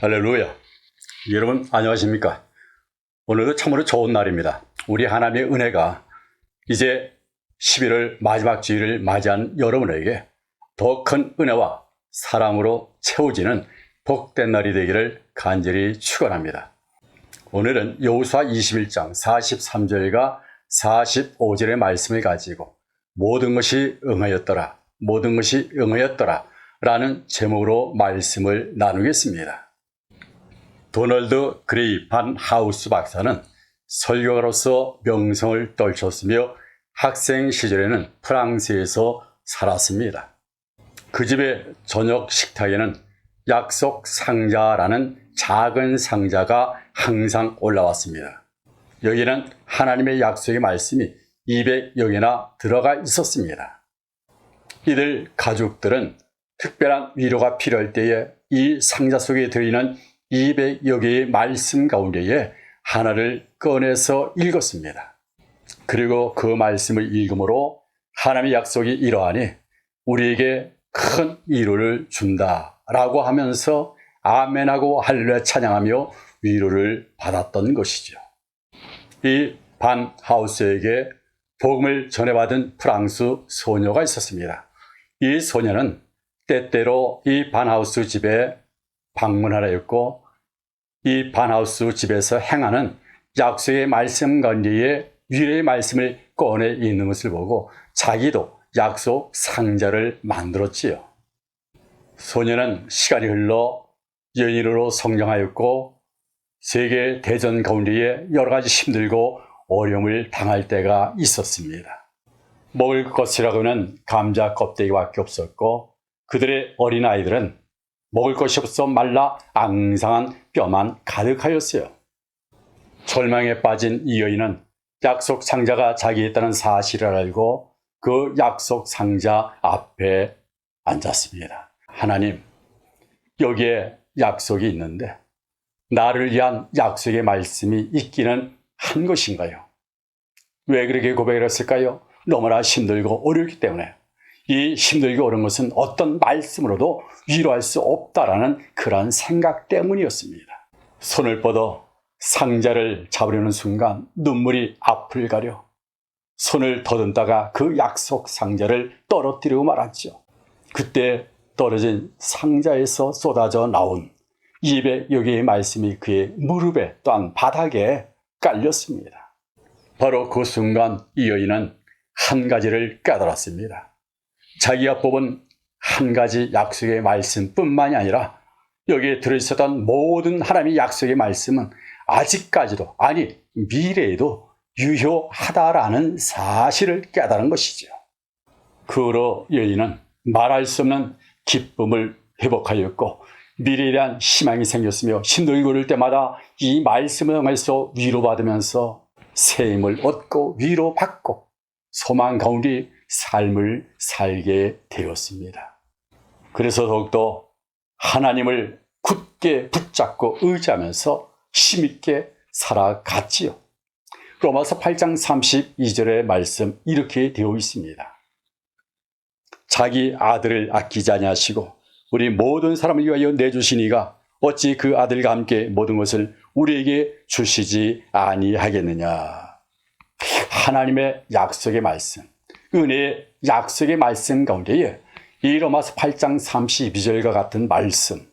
할렐루야. 여러분 안녕하십니까? 오늘도 참으로 좋은 날입니다. 우리 하나님의 은혜가 이제 11월 마지막 주일을 맞이한 여러분에게 더 큰 은혜와 사랑으로 채워지는 복된 날이 되기를 간절히 축원합니다. 오늘은 여호수아 21장 43절과 45절의 말씀을 가지고 모든 것이 응하였더라. 모든 것이 응하였더라. 라는 제목으로 말씀을 나누겠습니다. 도널드 그레이 반 하우스 박사는 설교가로서 명성을 떨쳤으며 학생 시절에는 프랑스에서 살았습니다. 그 집의 저녁 식탁에는 약속 상자라는 작은 상자가 항상 올라왔습니다. 여기는 하나님의 약속의 말씀이 200여 개나 들어가 있었습니다. 이들 가족들은 특별한 위로가 필요할 때에 이 상자 속에 들어있는 200여 개의 말씀 가운데에 하나를 꺼내서 읽었습니다. 그리고 그 말씀을 읽음으로 하나님의 약속이 이러하니 우리에게 큰 위로를 준다라고 하면서 아멘하고 할렐루야 찬양하며 위로를 받았던 것이죠. 이 반 하우스에게 복음을 전해받은 프랑스 소녀가 있었습니다. 이 소녀는 때때로 이 반하우스 집에 방문하라 했고 이 반하우스 집에서 행하는 약속의 말씀 가운데에 위로의 말씀을 꺼내 있는 것을 보고 자기도 약속 상자를 만들었지요. 소녀는 시간이 흘러 연인으로 성장하였고 세계 대전 가운데에 여러 가지 힘들고 어려움을 당할 때가 있었습니다. 먹을 것이라고는 감자 껍데기밖에 없었고 그들의 어린 아이들은 먹을 것이 없어 말라 앙상한 뼈만 가득하였어요. 절망에 빠진 이 여인은 약속 상자가 자기였다는 사실을 알고 그 약속 상자 앞에 앉았습니다. 하나님, 여기에 약속이 있는데 나를 위한 약속의 말씀이 있기는 한 것인가요? 왜 그렇게 고백을 했을까요? 너무나 힘들고 어렵기 때문에 이 힘들고 어려운 것은 어떤 말씀으로도 위로할 수 없다라는 그런 생각 때문이었습니다. 손을 뻗어 상자를 잡으려는 순간 눈물이 앞을 가려 손을 더듬다가 그 약속 상자를 떨어뜨리고 말았죠. 그때 떨어진 상자에서 쏟아져 나온 200여 개의 말씀이 그의 무릎에 또한 바닥에 깔렸습니다. 바로 그 순간 이 여인은 한 가지를 깨달았습니다. 자기가 뽑은 한 가지 약속의 말씀뿐만이 아니라 여기에 들어있었던 모든 하나님의 약속의 말씀은 아직까지도 아니 미래에도 유효하다라는 사실을 깨달은 것이죠. 그 후로 여인은 말할 수 없는 기쁨을 회복하였고 미래에 대한 희망이 생겼으며 힘들고 그럴 때마다 이 말씀을 통해서 위로받으면서 새 힘을 얻고 위로받고 소망 가운데 삶을 살게 되었습니다. 그래서 더욱더 하나님을 굳게 붙잡고 의지하면서 힘있게 살아갔지요. 로마서 8장 32절의 말씀 이렇게 되어 있습니다. 자기 아들을 아끼지 아니하시고 우리 모든 사람을 위하여 내주시니가 어찌 그 아들과 함께 모든 것을 우리에게 주시지 아니하겠느냐. 하나님의 약속의 말씀, 은혜의 약속의 말씀 가운데에 이 로마서 8장 32절과 같은 말씀,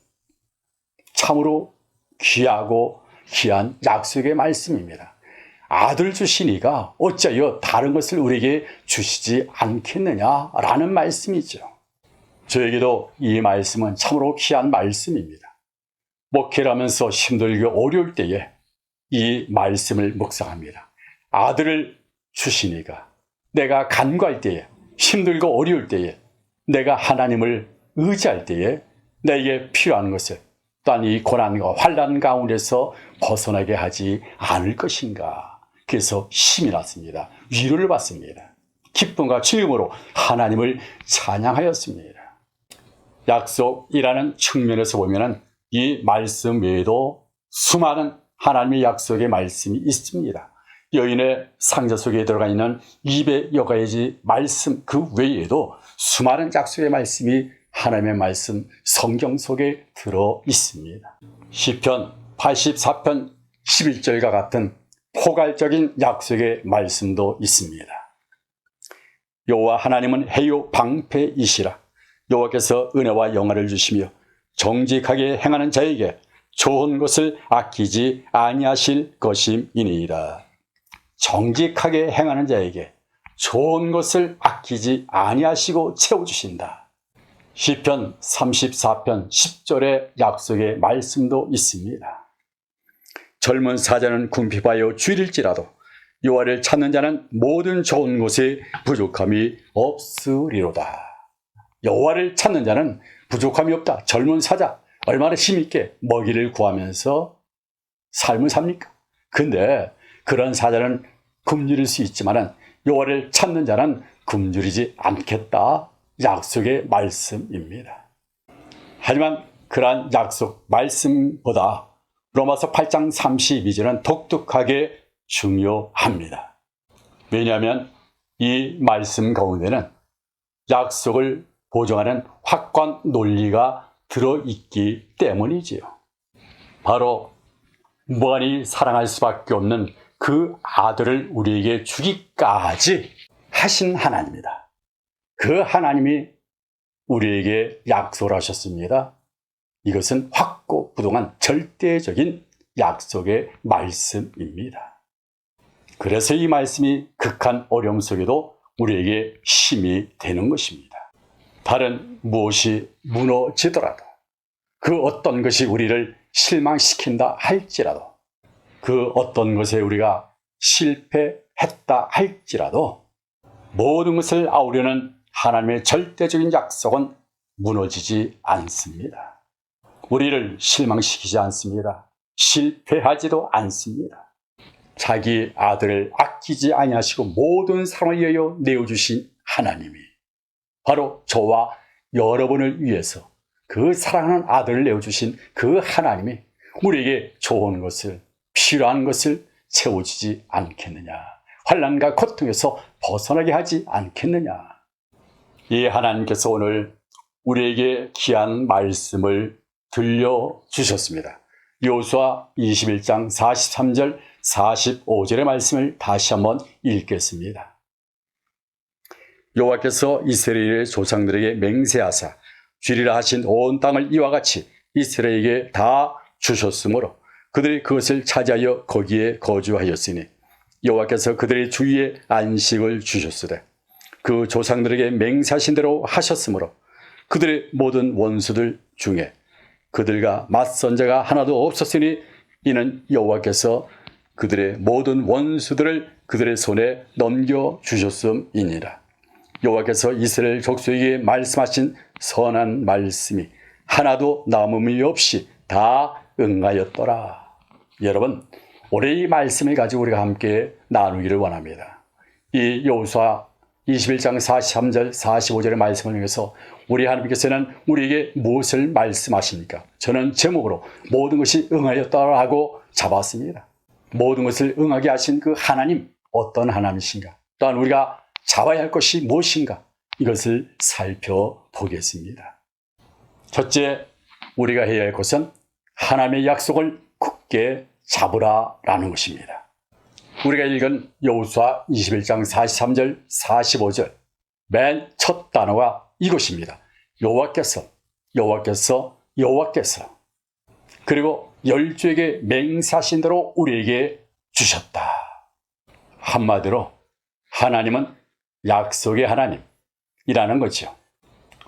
참으로 귀하고 귀한 약속의 말씀입니다. 아들 주시니가 어찌하여 다른 것을 우리에게 주시지 않겠느냐라는 말씀이죠. 저에게도 이 말씀은 참으로 귀한 말씀입니다. 목회를 하면서 힘들고 어려울 때에 이 말씀을 묵상합니다. 아들을 주시니가 내가 간구할 때에 힘들고 어려울 때에 내가 하나님을 의지할 때에 내게 필요한 것을 또한 이 고난과 환란 가운데서 벗어나게 하지 않을 것인가. 그래서 힘이 났습니다. 위로를 받습니다. 기쁨과 즐거움으로 하나님을 찬양하였습니다. 약속이라는 측면에서 보면 은 이 말씀 외에도 수많은 하나님의 약속의 말씀이 있습니다. 여인의 상자 속에 들어가 있는 200여 가지 말씀 그 외에도 수많은 약속의 말씀이 하나님의 말씀 성경 속에 들어 있습니다. 시편 84편 11절과 같은 포괄적인 약속의 말씀도 있습니다. 여호와 하나님은 해요 방패이시라. 여호와께서 은혜와 영화를 주시며 정직하게 행하는 자에게 좋은 것을 아끼지 아니하실 것임이니이다. 정직하게 행하는 자에게 좋은 것을 아끼지 아니하시고 채워주신다. 시편 34편 10절의 약속의 말씀도 있습니다. 젊은 사자는 궁핍하여 줄일지라도 여호와를 찾는 자는 모든 좋은 것에 부족함이 없으리로다. 여호와를 찾는 자는 부족함이 없다. 젊은 사자 얼마나 힘있게 먹이를 구하면서 삶을 삽니까? 근데 그런 사자는 굶주릴 수 있지만은 여호와를 찾는 자는 굶주리지 않겠다. 약속의 말씀입니다. 하지만 그러한 약속 말씀보다 로마서 8장 32절은 독특하게 중요합니다. 왜냐하면 이 말씀 가운데는 약속을 보증하는 확관 논리가 들어있기 때문이지요. 바로 무한히 사랑할 수밖에 없는 그 아들을 우리에게 주기까지 하신 하나님이다. 그 하나님이 우리에게 약속을 하셨습니다. 이것은 확고 부동한 절대적인 약속의 말씀입니다. 그래서 이 말씀이 극한 어려움 속에도 우리에게 힘이 되는 것입니다. 다른 무엇이 무너지더라도 그 어떤 것이 우리를 실망시킨다 할지라도 그 어떤 것에 우리가 실패했다 할지라도 모든 것을 아우려는 하나님의 절대적인 약속은 무너지지 않습니다. 우리를 실망시키지 않습니다. 실패하지도 않습니다. 자기 아들을 아끼지 아니하시고 모든 사랑을 위하여 내어주신 하나님이 바로 저와 여러분을 위해서 그 사랑하는 아들을 내어주신 그 하나님이 우리에게 좋은 것을 필요한 것을 채워주지 않겠느냐 환란과 고통에서 벗어나게 하지 않겠느냐 이 하나님께서 오늘 우리에게 귀한 말씀을 들려주셨습니다. 요수아 21장 43절 45절의 말씀을 다시 한번 읽겠습니다. 여호와께서 이스라엘의 조상들에게 맹세하사 주리라 하신 온 땅을 이와 같이 이스라엘에게 다 주셨으므로 그들이 그것을 차지하여 거기에 거주하였으니 여호와께서 그들의 주위에 안식을 주셨으되 그 조상들에게 맹세하신 대로 하셨으므로 그들의 모든 원수들 중에 그들과 맞선 자가 하나도 없었으니 이는 여호와께서 그들의 모든 원수들을 그들의 손에 넘겨 주셨음이니라. 여호와께서 이스라엘 족속에게 말씀하신 선한 말씀이 하나도 남음이 없이 다 응하였더라. 여러분, 올해 이 말씀을 가지고 우리가 함께 나누기를 원합니다. 이 여호수아 21장 43절 45절의 말씀을 통해서 우리 하나님께서는 우리에게 무엇을 말씀하십니까? 저는 제목으로 모든 것이 응하였다라고 잡았습니다. 모든 것을 응하게 하신 그 하나님 어떤 하나님이신가? 또한 우리가 잡아야 할 것이 무엇인가? 이것을 살펴보겠습니다. 첫째, 우리가 해야 할 것은 하나님의 약속을 굳게 잡으라라는 것입니다. 우리가 읽은 여호수아 21장 43절 45절 맨 첫 단어가 이것입니다. 여호와께서 여호와께서 여호와께서 그리고 열주에게 맹사신 대로 우리에게 주셨다. 한마디로 하나님은 약속의 하나님이라는 거죠.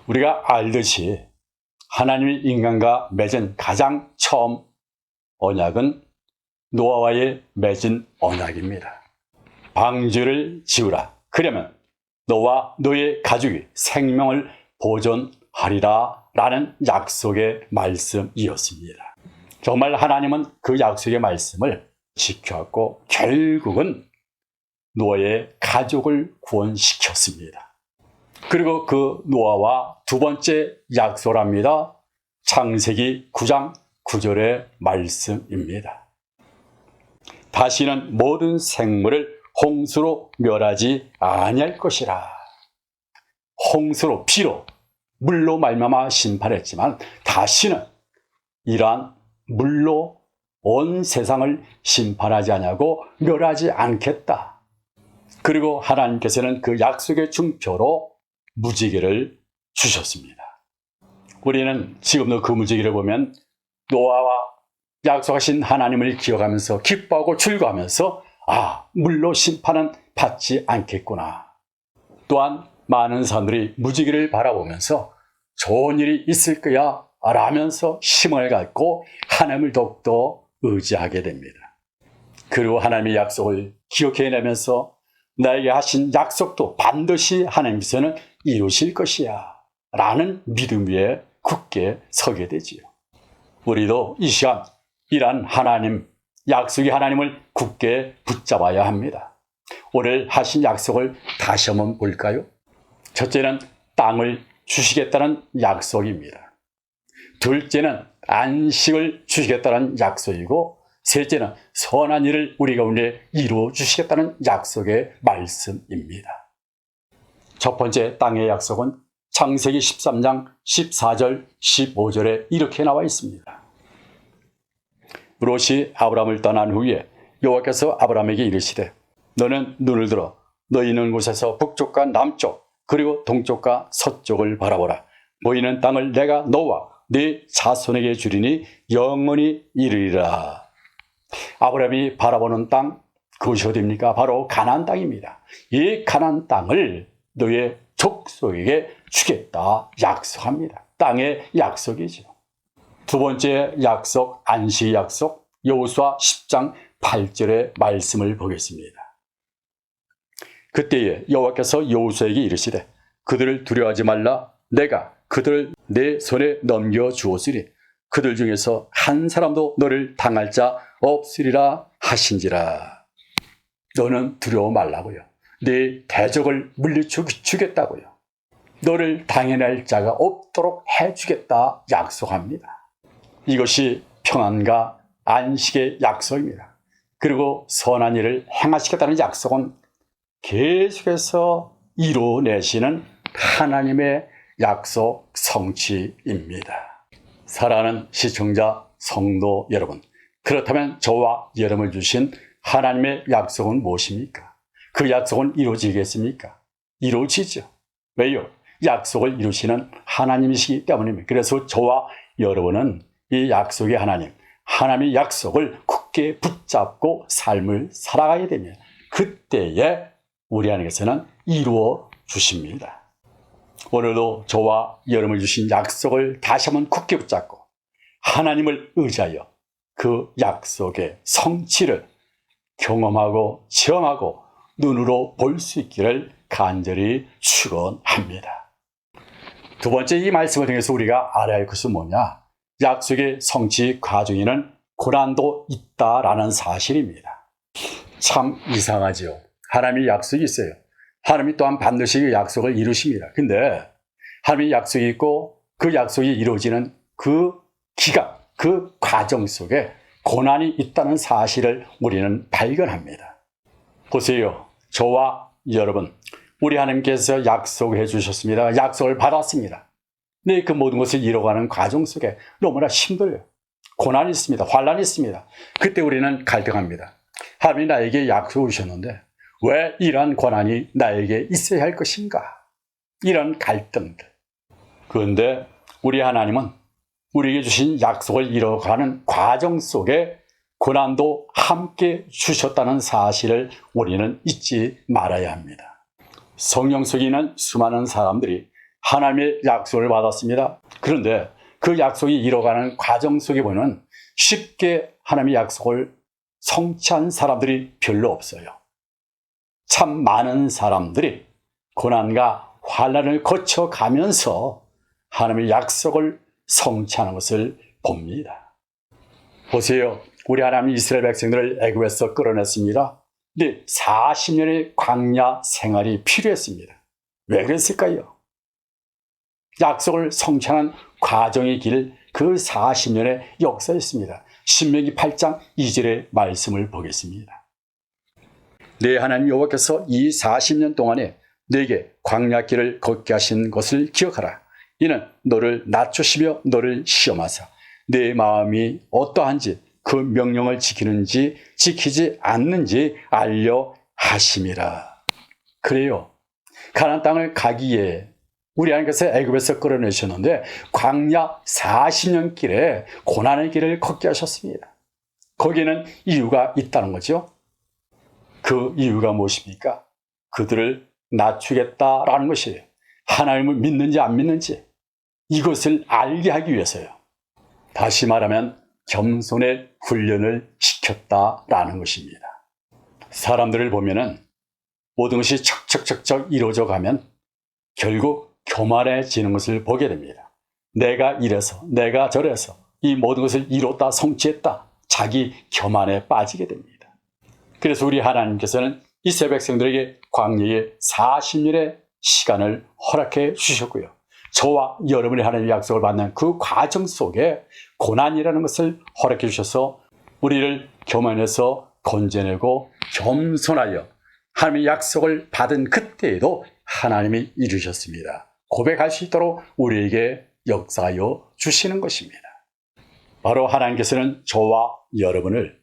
우리가 알듯이 하나님이 인간과 맺은 가장 처음 언약은 노아와의 맺은 언약입니다. 방주를 지으라. 그러면 너와 너의 가족이 생명을 보존하리라 라는 약속의 말씀이었습니다. 정말 하나님은 그 약속의 말씀을 지켰고 결국은 노아의 가족을 구원시켰습니다. 그리고 그 노아와 두 번째 약속합니다. 창세기 9장 9절의 말씀입니다. 다시는 모든 생물을 홍수로 멸하지 아니할 것이라. 홍수로 피로 물로 말미암아 심판했지만 다시는 이러한 물로 온 세상을 심판하지 않냐고 멸하지 않겠다. 그리고 하나님께서는 그 약속의 중표로 무지개를 주셨습니다. 우리는 지금도 그 무지개를 보면 노아와 약속하신 하나님을 기억하면서 기뻐하고 즐거하면서 아 물로 심판은 받지 않겠구나. 또한 많은 사람들이 무지개를 바라보면서 좋은 일이 있을 거야 라면서 희망을 갖고 하나님을 더욱더 의지하게 됩니다. 그리고 하나님의 약속을 기억해내면서 나에게 하신 약속도 반드시 하나님께서는 이루실 것이야 라는 믿음 위에 굳게 서게 되지요. 우리도 이 시간 이란 하나님, 약속의 하나님을 굳게 붙잡아야 합니다. 오늘 하신 약속을 다시 한번 볼까요? 첫째는 땅을 주시겠다는 약속입니다. 둘째는 안식을 주시겠다는 약속이고, 셋째는 선한 일을 우리 가운데 이루어 주시겠다는 약속의 말씀입니다. 첫 번째 땅의 약속은 창세기 13장 14절 15절에 이렇게 나와 있습니다. 롯이 아브라함을 떠난 후에 여호와께서 아브라함에게 이르시되 너는 눈을 들어 너 있는 곳에서 북쪽과 남쪽 그리고 동쪽과 서쪽을 바라보라 보이는 땅을 내가 너와 네 자손에게 주리니 영원히 이르리라 아브라함이 바라보는 땅 그것이 어디입니까? 바로 가나안 땅입니다. 이 가나안 땅을 너의 족속에게 주겠다 약속합니다. 땅의 약속이죠. 두 번째 약속, 안식 약속, 여호수아 10장 8절의 말씀을 보겠습니다. 그때에 여호와께서 여호수아에게 이르시되 그들을 두려워하지 말라 내가 그들을 내 손에 넘겨 주었으니 그들 중에서 한 사람도 너를 당할 자 없으리라 하신지라 너는 두려워 말라고요 네 대적을 물리주겠다고요 너를 당해낼 자가 없도록 해주겠다 약속합니다 이것이 평안과 안식의 약속입니다. 그리고 선한 일을 행하시겠다는 약속은 계속해서 이루어내시는 하나님의 약속 성취입니다. 사랑하는 시청자 성도 여러분, 그렇다면 저와 여러분을 주신 하나님의 약속은 무엇입니까? 그 약속은 이루어지겠습니까? 이루어지죠. 왜요? 약속을 이루시는 하나님이시기 때문입니다. 그래서 저와 여러분은 이 약속의 하나님, 하나님의 약속을 굳게 붙잡고 삶을 살아가야 됩니다. 그때에 우리 하나님께서는 이루어 주십니다. 오늘도 저와 여러분을 주신 약속을 다시 한번 굳게 붙잡고 하나님을 의지하여 그 약속의 성취를 경험하고 체험하고 눈으로 볼 수 있기를 간절히 축원합니다. 두 번째 이 말씀을 통해서 우리가 알아야 할 것은 뭐냐? 약속의 성취 과정에는 고난도 있다라는 사실입니다. 참 이상하죠. 하나님이 약속이 있어요. 하나님이 또한 반드시 그 약속을 이루십니다. 근데 하나님이 약속이 있고 그 약속이 이루어지는 그 기간, 그 과정 속에 고난이 있다는 사실을 우리는 발견합니다. 보세요. 저와 여러분, 우리 하나님께서 약속해 주셨습니다. 약속을 받았습니다. 네, 그 모든 것을 이뤄가는 과정 속에 너무나 힘들어요. 고난이 있습니다. 환란이 있습니다. 그때 우리는 갈등합니다. 하나님이 나에게 약속을 주셨는데 왜 이러한 고난이 나에게 있어야 할 것인가? 이런 갈등들. 그런데 우리 하나님은 우리에게 주신 약속을 이뤄가는 과정 속에 고난도 함께 주셨다는 사실을 우리는 잊지 말아야 합니다. 성령 속에 있는 수많은 사람들이 하나님의 약속을 받았습니다. 그런데 그 약속이 이뤄가는 과정 속에 보면 쉽게 하나님의 약속을 성취한 사람들이 별로 없어요. 참 많은 사람들이 고난과 환란을 거쳐가면서 하나님의 약속을 성취하는 것을 봅니다. 보세요. 우리 하나님 이스라엘 백성들을 애굽에서 끌어냈습니다. 근데 40년의 광야 생활이 필요했습니다. 왜 그랬을까요? 약속을 성취하는 과정의 길, 그 40년의 역사였습니다. 신명기 8장 2절의 말씀을 보겠습니다. 내 하나님 여호와께서 이 40년 동안에 내게 광야 길을 걷게 하신 것을 기억하라. 이는 너를 낮추시며 너를 시험하사 내 마음이 어떠한지 그 명령을 지키는지 지키지 않는지 알려 하심이라. 그래요. 가나안 땅을 가기에 우리 하나님께서 애굽에서 끌어내셨는데 광야 40년 길에 고난의 길을 걷게 하셨습니다. 거기에는 이유가 있다는 거죠. 그 이유가 무엇입니까? 그들을 낮추겠다라는 것이에요. 하나님을 믿는지 안 믿는지 이것을 알게 하기 위해서요. 다시 말하면 겸손의 훈련을 시켰다라는 것입니다. 사람들을 보면은 모든 것이 척척척척 이루어져 가면 결국 교만해지는 것을 보게 됩니다. 내가 이래서, 내가 저래서 이 모든 것을 이뤘다, 성취했다. 자기 교만에 빠지게 됩니다. 그래서 우리 하나님께서는 이스라엘 백성들에게 광야에 40년의 시간을 허락해 주셨고요. 저와 여러분이 하나님의 약속을 받는 그 과정 속에 고난이라는 것을 허락해 주셔서 우리를 교만에서 건져내고 겸손하여 하나님의 약속을 받은 그때에도 하나님이 이루셨습니다. 고백할 수 있도록 우리에게 역사하여 주시는 것입니다. 바로 하나님께서는 저와 여러분을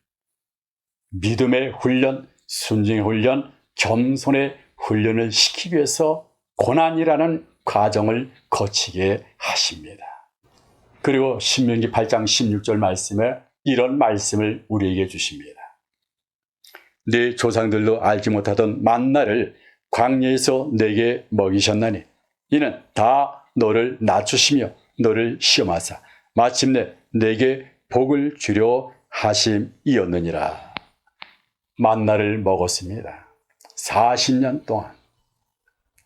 믿음의 훈련, 순종의 훈련, 겸손의 훈련을 시키기 위해서 고난이라는 과정을 거치게 하십니다. 그리고 신명기 8장 16절 말씀에 이런 말씀을 우리에게 주십니다. 네 조상들도 알지 못하던 만나를 광야에서 내게 먹이셨나니 이는 다 너를 낮추시며 너를 시험하사 마침내 내게 복을 주려 하심이었느니라. 만나를 먹었습니다. 40년 동안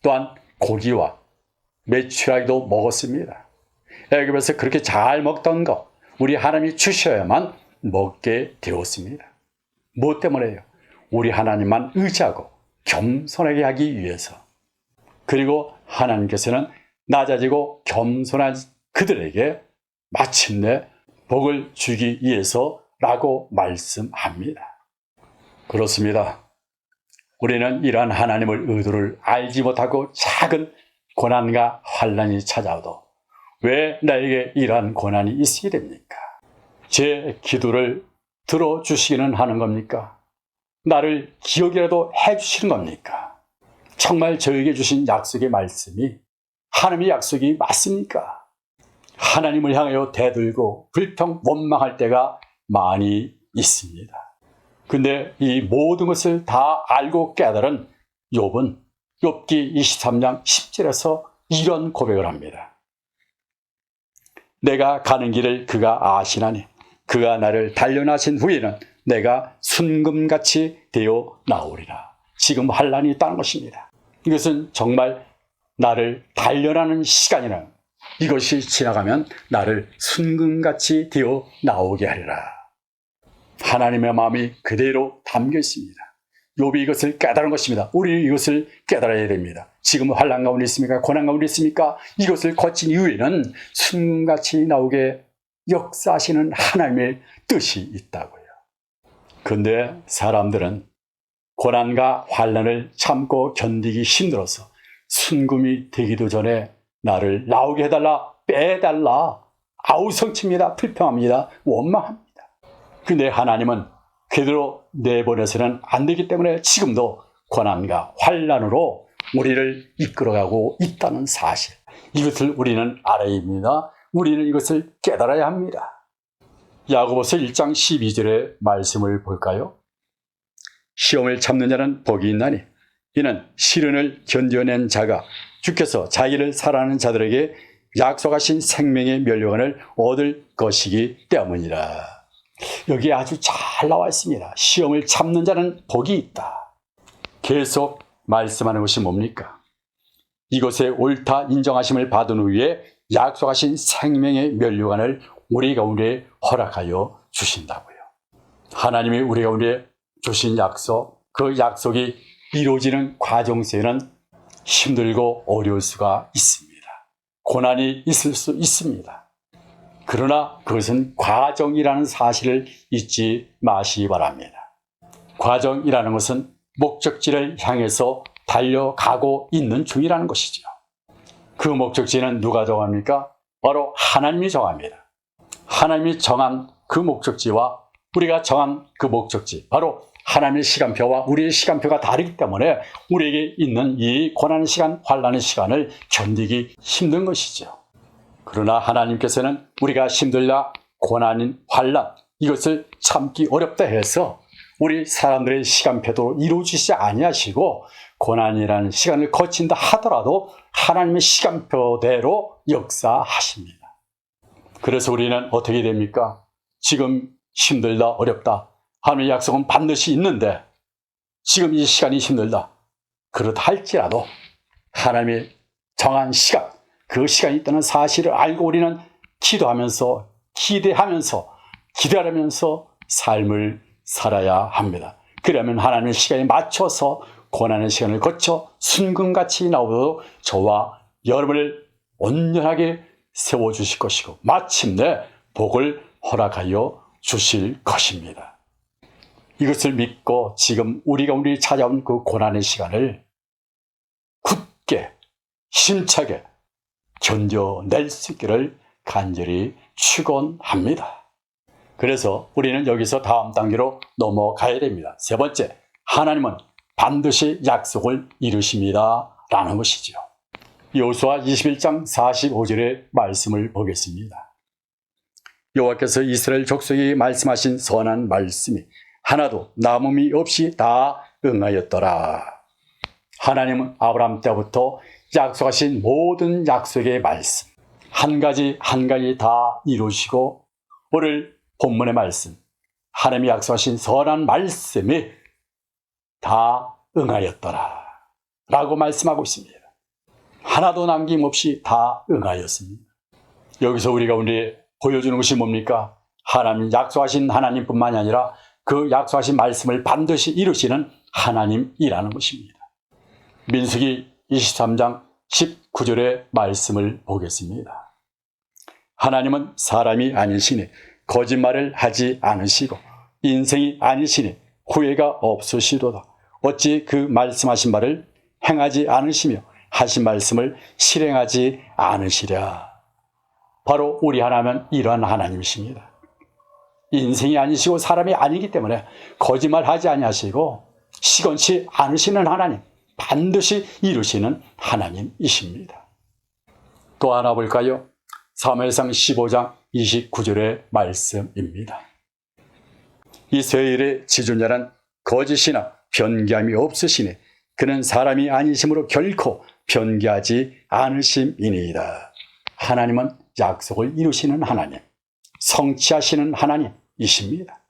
또한 고기와 매출하기도 먹었습니다. 애굽에서 그렇게 잘 먹던 거 우리 하나님이 주셔야만 먹게 되었습니다. 무엇 때문에요? 우리 하나님만 의지하고 겸손하게 하기 위해서. 그리고 하나님께서는 낮아지고 겸손한 그들에게 마침내 복을 주기 위해서라고 말씀합니다. 그렇습니다. 우리는 이러한 하나님을 의도를 알지 못하고 작은 고난과 환란이 찾아오도 왜 나에게 이러한 고난이 있게 됩니까? 제 기도를 들어주시기는 하는 겁니까? 나를 기억이라도 해주시는 겁니까? 정말 저에게 주신 약속의 말씀이 하나님의 약속이 맞습니까? 하나님을 향하여 대들고 불평 원망할 때가 많이 있습니다. 근데 이 모든 것을 다 알고 깨달은 욥은 욥기 23장 10절에서 이런 고백을 합니다. 내가 가는 길을 그가 아시나니 그가 나를 단련하신 후에는 내가 순금같이 되어 나오리라. 지금 환란이 있다는 것입니다. 이것은 정말 나를 단련하는 시간이라 이것이 지나가면 나를 순금같이 되어 나오게 하리라. 하나님의 마음이 그대로 담겨 있습니다. 욥이 이것을 깨달은 것입니다. 우리 이것을 깨달아야 됩니다. 지금 환란 가운데 있습니까? 고난 가운데 있습니까? 이것을 거친 이후에는 순금같이 나오게 역사하시는 하나님의 뜻이 있다고요. 근데 사람들은 고난과 환란을 참고 견디기 힘들어서 순금이 되기도 전에 나를 나오게 해달라, 빼달라, 아우성칩니다, 불평합니다, 원망합니다. 근데 하나님은 그대로 내보내서는 안 되기 때문에 지금도 고난과 환란으로 우리를 이끌어가고 있다는 사실. 이것을 우리는 알아야 합니다. 우리는 이것을 깨달아야 합니다. 야고보서 1장 12절의 말씀을 볼까요? 시험을 참는 자는 복이 있나니 이는 시련을 견뎌낸 자가 주께서 자기를 사랑하는 자들에게 약속하신 생명의 멸류관을 얻을 것이기 때문이라. 여기 아주 잘 나와 있습니다. 시험을 참는 자는 복이 있다. 계속 말씀하는 것이 뭡니까? 이것에 옳다 인정하심을 받은 후에 약속하신 생명의 멸류관을 우리 가운데 허락하여 주신다고요. 하나님이 우리 가운데 주신 약속, 그 약속이 이루어지는 과정 속에는 힘들고 어려울 수가 있습니다. 고난이 있을 수 있습니다. 그러나 그것은 과정이라는 사실을 잊지 마시기 바랍니다. 과정이라는 것은 목적지를 향해서 달려가고 있는 중이라는 것이죠. 그 목적지는 누가 정합니까? 바로 하나님이 정합니다. 하나님이 정한 그 목적지와 우리가 정한 그 목적지, 바로 하나님의 시간표와 우리의 시간표가 다르기 때문에 우리에게 있는 이 고난의 시간, 환란의 시간을 견디기 힘든 것이죠. 그러나 하나님께서는 우리가 힘들다, 고난인 환란 이것을 참기 어렵다 해서 우리 사람들의 시간표도 이루어지지 아니하시고 고난이라는 시간을 거친다 하더라도 하나님의 시간표대로 역사하십니다. 그래서 우리는 어떻게 됩니까? 지금 힘들다, 어렵다. 하나님의 약속은 반드시 있는데 지금 이 시간이 힘들다. 그렇다 할지라도 하나님의 정한 시간, 그 시간이 있다는 사실을 알고 우리는 기도하면서, 기대하면서, 기다리면서 삶을 살아야 합니다. 그러면 하나님의 시간에 맞춰서 고난의 시간을 거쳐 순금같이 나오도록 저와 여러분을 온전하게 세워주실 것이고 마침내 복을 허락하여 주실 것입니다. 이것을 믿고 지금 우리가 우리 찾아온 그 고난의 시간을 굳게 힘차게 견뎌낼 수 있기를 간절히 축원합니다. 그래서 우리는 여기서 다음 단계로 넘어가야 됩니다. 세 번째, 하나님은 반드시 약속을 이루십니다. 라는 것이죠. 여호수아 21장 45절의 말씀을 보겠습니다. 여호와께서 이스라엘 족속이 말씀하신 선한 말씀이 하나도 남음이 없이 다 응하였더라. 하나님은 아브라함 때부터 약속하신 모든 약속의 말씀 한 가지 한 가지 다 이루시고 오늘 본문의 말씀 하나님이 약속하신 선한 말씀이 다 응하였더라. 라고 말씀하고 있습니다. 하나도 남김없이 다 응하였습니다. 여기서 우리가 우리 보여주는 것이 뭡니까? 하나님 약속하신 하나님뿐만이 아니라 그 약속하신 말씀을 반드시 이루시는 하나님이라는 것입니다. 민수기 23장 19절의 말씀을 보겠습니다. 하나님은 사람이 아니시니 거짓말을 하지 않으시고 인생이 아니시니 후회가 없으시도다. 어찌 그 말씀하신 말을 행하지 않으시며 하신 말씀을 실행하지 않으시랴. 바로 우리 하나님은 이러한 하나님이십니다. 인생이 아니시고 사람이 아니기 때문에 거짓말하지 아니하시고 시건치 않으시는 하나님, 반드시 이루시는 하나님이십니다. 또 하나 볼까요? 사무엘상 15장 29절의 말씀입니다. 이스라엘의 지존자는 거짓이나 변기함이 없으시니 그는 사람이 아니심으로 결코 변기하지 않으심이니이다. 하나님은 약속을 이루시는 하나님, 성취하시는 하나님이십니다.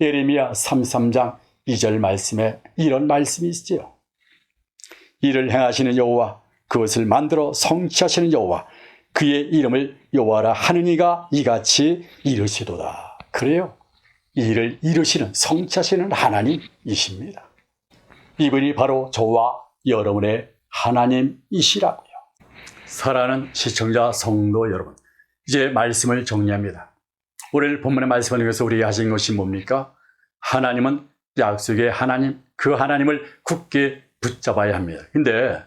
예레미야 33장 2절 말씀에 이런 말씀이 있지요. 이를 행하시는 여호와 그것을 만들어 성취하시는 여호와 그의 이름을 여호와라 하느니가 이같이 이르시도다. 그래요. 이를 이루시는 성취하시는 하나님이십니다. 이분이 바로 저와 여러분의 하나님이시라고요. 사랑하는 시청자 성도 여러분, 이제 말씀을 정리합니다. 오늘 본문의 말씀을 통해서 우리가 하신 것이 뭡니까? 하나님은 약속의 하나님, 그 하나님을 굳게 붙잡아야 합니다. 근데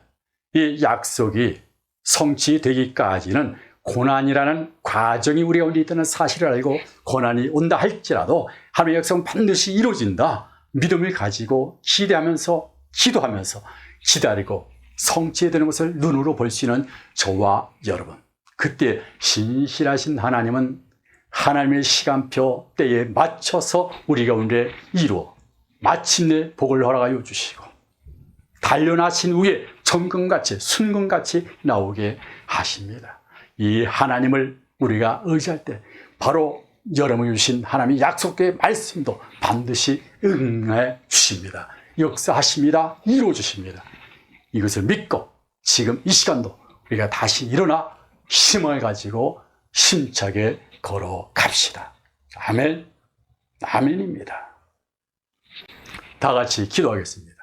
이 약속이 성취되기까지는 고난이라는 과정이 우리 가운데 있다는 사실을 알고 고난이 온다 할지라도 하나님의 약속은 반드시 이루어진다. 믿음을 가지고 기대하면서 기도하면서 기다리고 성취되는 것을 눈으로 볼 수 있는 저와 여러분. 그때 신실하신 하나님은 하나님의 시간표 때에 맞춰서 우리 가운데 이루어 마침내 복을 허락하여 주시고 단련하신 후에 정금같이 순금같이 나오게 하십니다. 이 하나님을 우리가 의지할 때 바로 여러분이 주신 하나님의 약속의 말씀도 반드시 응해 주십니다. 역사하십니다. 이루어 주십니다. 이것을 믿고 지금 이 시간도 우리가 다시 일어나 힘을 가지고 힘차게 걸어갑시다. 아멘. 아멘입니다. 다 같이 기도하겠습니다.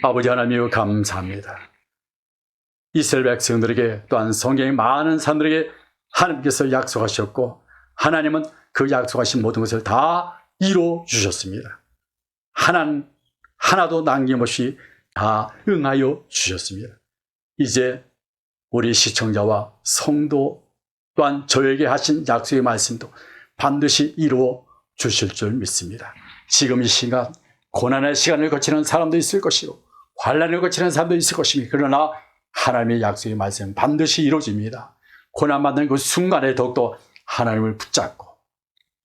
아버지 하나님 감사합니다. 이스라엘 백성들에게 또한 성경의 많은 사람들에게 하나님께서 약속하셨고 하나님은 그 약속하신 모든 것을 다 이루어 주셨습니다. 하나 하나도 남김없이 다 응하여 주셨습니다. 이제 우리 시청자와 성도 또한 저에게 하신 약속의 말씀도 반드시 이루어 주실 줄 믿습니다. 지금 이 시간 고난의 시간을 거치는 사람도 있을 것이고 환란을 거치는 사람도 있을 것입니다. 그러나 하나님의 약속의 말씀은 반드시 이루어집니다. 고난받는 그 순간에 더욱더 하나님을 붙잡고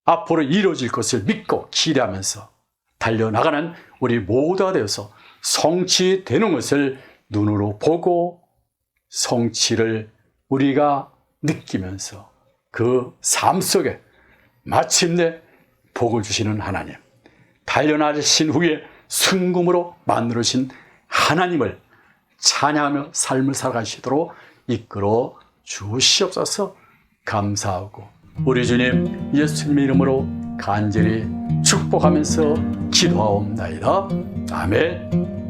앞으로 이루어질 것을 믿고 기대하면서 달려나가는 우리 모두가 되어서 성취되는 것을 눈으로 보고 성취를 우리가 느끼면서 그 삶 속에 마침내 복을 주시는 하나님, 달려나신 후에 승금으로 만들어진 하나님을 찬양하며 삶을 살아가시도록 이끌어 주시옵소서 감사하고 우리 주님 예수님의 이름으로 간절히 축복하면서 기도하옵나이다. 아멘.